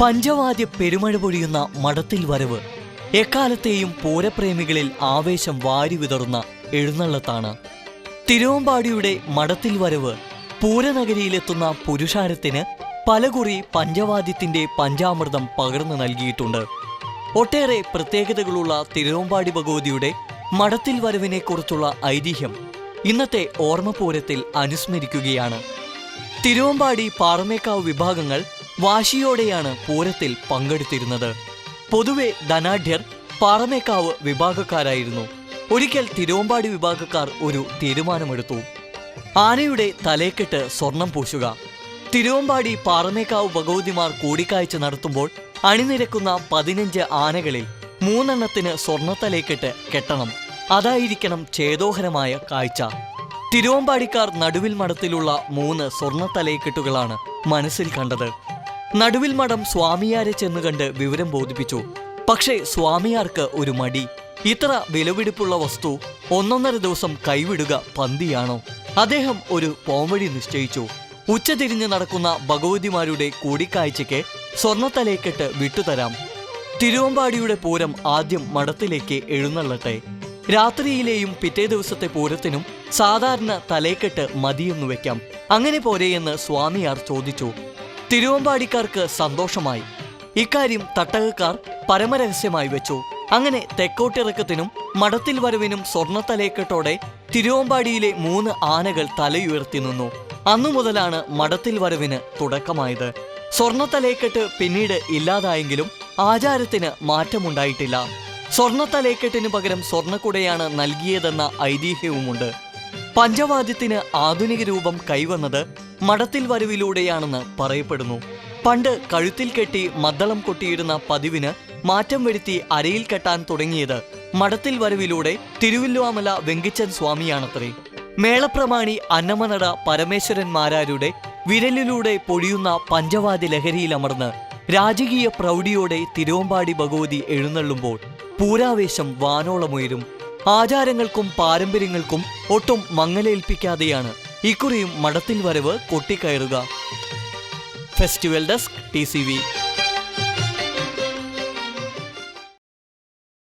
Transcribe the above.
പഞ്ചവാദ്യ പെരുമഴ പൊഴിയുന്ന മഠത്തിൽ വരവ്. എക്കാലത്തെയും പൂരപ്രേമികളിൽ ആവേശം വാരി വിതറുന്ന എഴുന്നള്ളത്താണ്. തിരുവമ്പാടിയുടെ മഠത്തിൽ വരവ് പൂരനഗരിയിലെത്തുന്ന പുരുഷാരത്തിന് പലകുറി പഞ്ചവാദ്യത്തിന്റെ പഞ്ചാമൃതം പകർന്നു നൽകിയിട്ടുണ്ട്. ഒട്ടേറെ പ്രത്യേകതകളുള്ള തിരുവമ്പാടി ഭഗവതിയുടെ മഠത്തിൽ വരവിനെക്കുറിച്ചുള്ള ഐതിഹ്യം ഇന്നത്തെ ഓർമ്മപൂരത്തിൽ അനുസ്മരിക്കുകയാണ്. തിരുവമ്പാടി പാറമേക്കാവ് വിഭാഗങ്ങൾ വാശിയോടെയാണ് പൂരത്തിൽ പങ്കെടുത്തിരുന്നത്. പൊതുവെ ധനാഢ്യർ പാറമേക്കാവ് വിഭാഗക്കാരായിരുന്നു. ഒരിക്കൽ തിരുവമ്പാടി വിഭാഗക്കാർ ഒരു തീരുമാനമെടുത്തു. ആനയുടെ തലേക്കെട്ട് സ്വർണം പൂശുക. തിരുവമ്പാടി പാറമേക്കാവ് ഭഗവതിമാർ കൂടിക്കാഴ്ച നടത്തുമ്പോൾ അണിനിരക്കുന്ന പതിനഞ്ച് ആനകളിൽ മൂന്നെണ്ണത്തിന് സ്വർണത്തലേക്കെട്ട് കെട്ടണം. അതായിരിക്കണം ഛേദോഹരമായ കാഴ്ച. തിരുവമ്പാടിക്കാർ നടുവിൽ മഠത്തിലുള്ള മൂന്ന് സ്വർണത്തലേക്കെട്ടുകളാണ് മനസ്സിൽ കണ്ടത്. നടുവിൽ മഠം സ്വാമിയാരെ ചെന്ന് കണ്ട് വിവരം ബോധിപ്പിച്ചു. പക്ഷേ സ്വാമിയാർക്ക് ഒരു മടി. ഇത്ര വിലപിടിപ്പുള്ള വസ്തു ഒന്നൊന്നര ദിവസം കൈവിടുക പന്തിയാണോ? അദ്ദേഹം ഒരു പോംവഴി നിശ്ചയിച്ചു. ഉച്ചതിരിഞ്ഞ് നടക്കുന്ന ഭഗവതിമാരുടെ കൂടിക്കാഴ്ചയ്ക്ക് സ്വർണത്തലേക്കെട്ട് വിട്ടുതരാം. തിരുവമ്പാടിയുടെ പൂരം ആദ്യം മഠത്തിലേക്ക് എഴുന്നള്ളട്ടെ. രാത്രിയിലെയും പിറ്റേ ദിവസത്തെ പൂരത്തിനും സാധാരണ തലേക്കെട്ട് മതിയെന്നു വെക്കാം അങ്ങനെ പോരെയെന്ന് സ്വാമിയാർ ചോദിച്ചു. തിരുവമ്പാടിക്കാർക്ക് സന്തോഷമായി. ഇക്കാര്യം തട്ടകക്കാർ പരമരഹസ്യമായി വെച്ചു. അങ്ങനെ തെക്കോട്ടിറക്കത്തിനും മഠത്തിൽ വരവിനും സ്വർണത്തലേക്കെട്ടോടെ തിരുവമ്പാടിയിലെ മൂന്ന് ആനകൾ തലയുയർത്തി നിന്നു. അന്നു മുതലാണ് മഠത്തിൽ വരവിന് തുടക്കമായത്. സ്വർണത്തലേക്കെട്ട് പിന്നീട് ഇല്ലാതായെങ്കിലും ആചാരത്തിന് മാറ്റമുണ്ടായിട്ടില്ല. സ്വർണത്തലേക്കെട്ടിന് പകരം സ്വർണക്കുടയാണ് നൽകിയതെന്ന ഐതിഹ്യവുമുണ്ട്. പഞ്ചവാദ്യത്തിന് ആധുനിക രൂപം കൈവന്നത് മഠത്തിൽ വരവിലൂടെയാണെന്ന് പറയപ്പെടുന്നു. പണ്ട് കഴുത്തിൽ കെട്ടി മദ്ദളം കൊട്ടിയിരുന്ന പതിവിന് മാറ്റം വരുത്തി അരയിൽ കെട്ടാൻ തുടങ്ങിയത് മഠത്തിൽ വരവിലൂടെ തിരുവില്ലുവാമല വെങ്കിച്ചൻ സ്വാമിയാണത്രേ. മേളപ്രമാണി അന്നമനട പരമേശ്വരന്മാരാരുടെ വിരലിലൂടെ പൊഴിയുന്ന പഞ്ചവാദ്യ ലഹരിയിലമർന്ന് രാജകീയ പ്രൗഢിയോടെ തിരുവമ്പാടി ഭഗവതി എഴുന്നള്ളുമ്പോൾ പൂരാവേശം വാനോളമുയരും. ആചാരങ്ങൾക്കും പാരമ്പര്യങ്ങൾക്കും ഒട്ടും മങ്ങലേൽപ്പിക്കാതെയാണ് ഇക്കുറിയും മഠത്തിൽ വരവ് കൊട്ടിക്കയറുക. Festival desk T